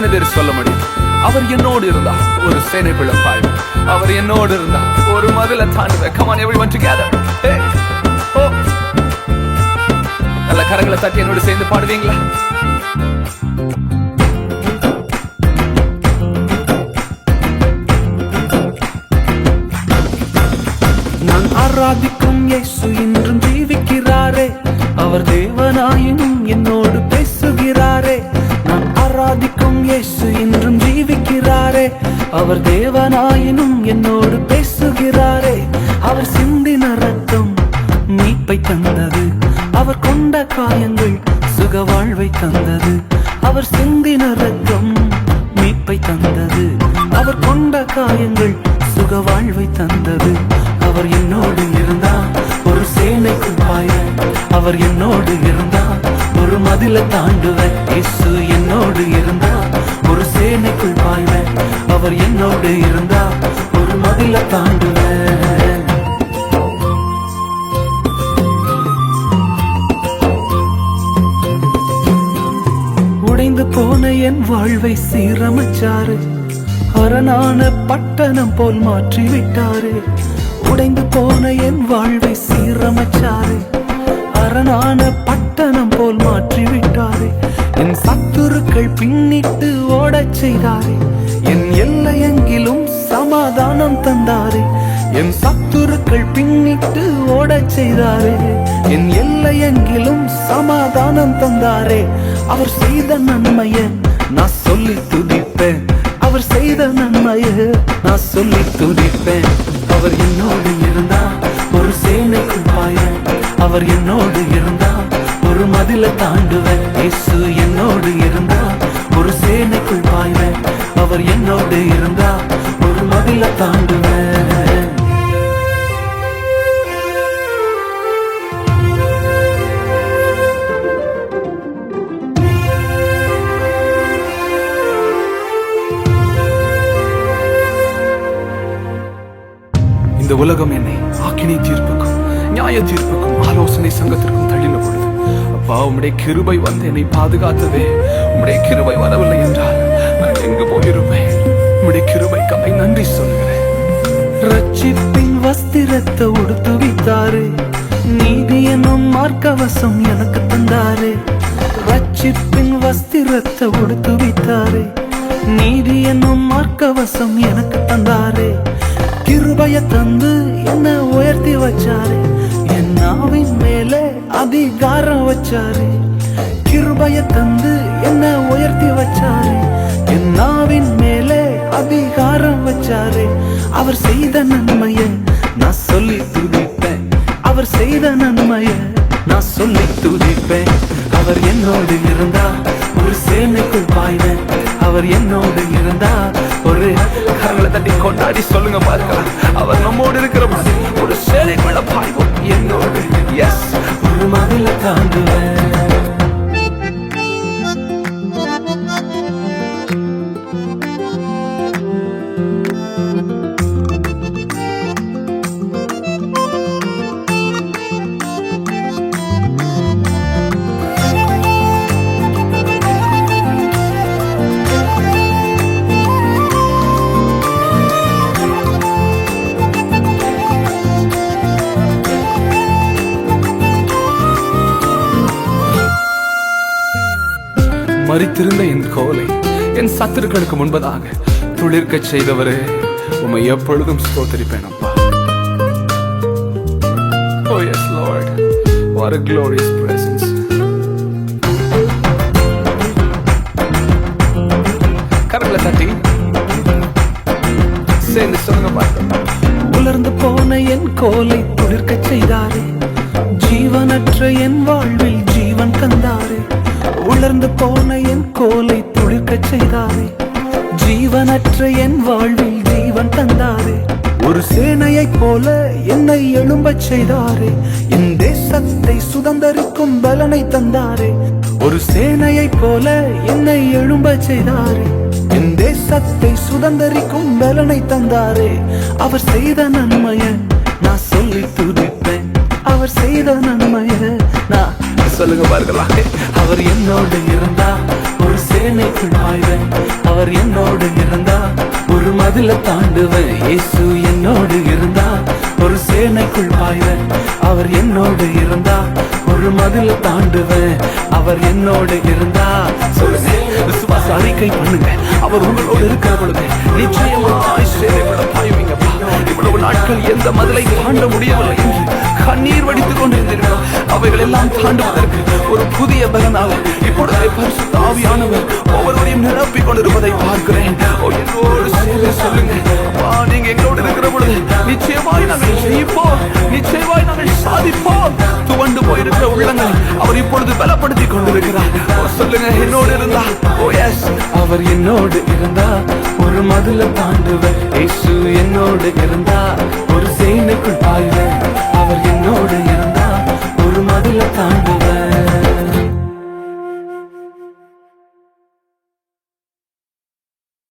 எத்தனை பேர் சொல்ல முடியும்? அவர் என்னோடு இருந்தா ஒரு சேனை பிழப்பாய் அவர் என்னோடு இருந்தா ஒரு மதுல தாண்டுவ கமான் எவ்ரி ஒன் டுகெதர் ஓ நல்ல கரங்களை தட்டி என்னோடு சேர்ந்து பாடுவீங்களா? நான் ஆராதிக்கும் இயேசு இன்றும் ஜீவிக்கிறாரே. அவர் தேவனாயினும் அவர் தேவனாயினும் என்னோடு பேசுகிறாரே. அவர் சிந்தின ரத்தம் மீட்பை தந்தது. அவர் கொண்ட காயங்கள் சுக வாழ்வை தந்தது. அவர் சிந்தின ரத்தம் மீட்பை தந்தது. அவர் கொண்ட காயங்கள் சுக வாழ்வை தந்தது. அவர் என்னோடு இருந்தா ஒரு சேனைக்கு பாய. அவர் என்னோடு இருந்தா ஒரு மதில தாண்டுவ. இயேசு என்னோடு இருந்தா ஒரு சேனைக்குள் பாய்வேன் அவர் என்னோடு இருந்தா ஒரு மதில தாண்டுவேன். உடைந்து போன என் வாழ்வை சீரமைச்சாரு. அரணான பட்டணம் போல் மாற்றி விட்டாரு உடைந்து போன என் வாழ்வை சீரமைச்சாரு. அரணான பட்டணம் போல் மாற்றி விட்டாரு என் சத்துருக்கள் பின்னிட்டு ஓடச் செய்தாரே. என் எல்லையெங்கிலும் சமாதானம் தந்தாரே. என் சத்துருக்கள் பின்னிட்டு ஓடச் செய்தாரே. என் எல்லையெங்கிலும் சமாதானம் தந்தாரே. அவர் செய்த நன்மைய நான் சொல்லி துதிப்பேன். அவர் செய்த நன்மைய நான் சொல்லி துதிப்பேன். அவர் என்னோடு இருந்தா ஒரு சேனை குப்பாய அவர் என்னோடு இருந்தா ஒரு மதில தாண்டுவேன். இயேசு என்னோடு இருந்தா உலகம் என்னை ஆக்கினை தீர்ப்புக்கும் நியாய தீர்ப்புக்கும் ஆலோசனை சங்கத்திற்கும் தள்ளின பொழுது அப்பா உம்முடைய கிருபை வந்து என்னை பாதுகாத்ததே. உம்முடைய கிருபை வரவில்லை என்றால் நான் எங்கு போயிருப்பேன்? உம்முடைய கிருபைக்காய் நன்றி சொல்கிறேன் ரட்சிப்பின் வஸ்திரத்தை உடுத்து வித்தாரு. நீதி என்னும் மார்க்கவசம் எனக்கு தந்தாரு. ரட்சிப்பின் வஸ்திரத்தை உடுத்து வித்தாரு. நீதி என்னும் மார்க்கவசம் எனக்கு தந்தாரு. கிருபைய தந்து என்ன உயர்த்தி வச்சாரு. என் நாவின் மேலே அதிகாரம் வச்சாரு. கிருபைய தந்து என்ன உயர்த்தி வச்சாரு. என் நாவின் மேலே அதிகாரம் வச்சாரு. அவர் செய்த நன்மைய நான் சொல்லி துதிப்பேன். அவர் செய்த நன்மைய நான் சொல்லி துதிப்பேன். அவர் என்னோடு இருந்தா ஒரு சேனைக்குள் பாய்வேன். அவர் என்னோடு இருந்தா ஒரு கரங்களை தட்டி கொண்டாடி சொல்லுங்க பார்க்கலாம். அவர் மறித்திருந்த என் கோலை என் சத்துருக்களுக்கு முன்பதாக துளிர்க்க செய்தவரே உமை எப்பொழுதும் ஸ்தோத்தரிப்பேன் அப்பா. Oh yes Lord. What a glorious presence. கரங்களை தட்டி. சேர்ந்து சொல்லுங்க பார்க்கலாம் உலர்ந்து போன என் கோலை துளிர்க்க செய்தாரே ஜீவனற்ற என் வாழ்வில் ஜீவன் தந்தாரே. தளர்ந்து போன என் கோலை துளிர்க்க செய்தாரே. ஜீவனற்ற என் வாழ்வில் ஜீவன் தந்தாரே. ஒரு சேனையைப் போல என்னை எழும்பச் செய்தாரே. என் தேசத்தை சுதந்தரிக்கும் பலனை தந்தாரே. ஒரு சேனையைப் போல என்னை எழும்பச் செய்தாரே. என் தேசத்தை சுதந்தரிக்கும் பலனை தந்தாரே. அவர் செய்த நன்மைய நான் சொல்லி துதிப்பேன். அவர் செய்த நன்மை சொல்லுங்க பார்க்கலாம் அவர் என்னோடு இருந்தா ஒரு சேனை சேனைக்குள் அவர் என்னோடு இருந்தா ஒரு மதில தாண்டுவேன். இயேசு என்னோடு இருந்தா ஒரு சேனைக்குள் பாய்வேன். அவர் என்னோடு இருந்தா ஒரு மதில தாண்டுவேன். அவர் என்னோடு இருந்தா சொல்லுங்க விசுவாச அறிக்கை பண்ணுங்க. அவர் உங்களோடு இருக்கிற பொழுது நிச்சயமாய் இவ்வளவு எந்த மதலை தாண்ட முடியவில்லை என்று கண்ணீர் வடித்துக் கொண்டிருந்தீர்கள்? அவைகள் எல்லாம் தாண்டுவதற்கு ஒரு புதிய பலனாக இப்பொழுதே பரிசு தாவியானவர் ஒவ்வொருவரையும் நிரப்பிக் கொண்டிருப்பதை பார்க்கிறேன். என்னோடு சேர்ந்து சொல்லுங்க. நீங்க எங்களோடு இருக்கிற பொழுது நிச்சயமாய் நாங்கள் ஜெயிப்போம். நிச்சயமாய் நாங்கள் சாதிப்போம். துவண்டு போயிருக்கிற உள்ளங்களை அவர் இப்பொழுது பலப்படுத்திக் கொண்டிருக்கிறார். ஓ, சொல்லுங்க என்னோடு இருந்தா? ஓ எஸ் அவர் என்னோடு இருந்தா ஒரு மதுல தாண்டுவர். இயேசு என்னோடு இருந்தா ஒரு சேனைக்குள் பாய்வேன்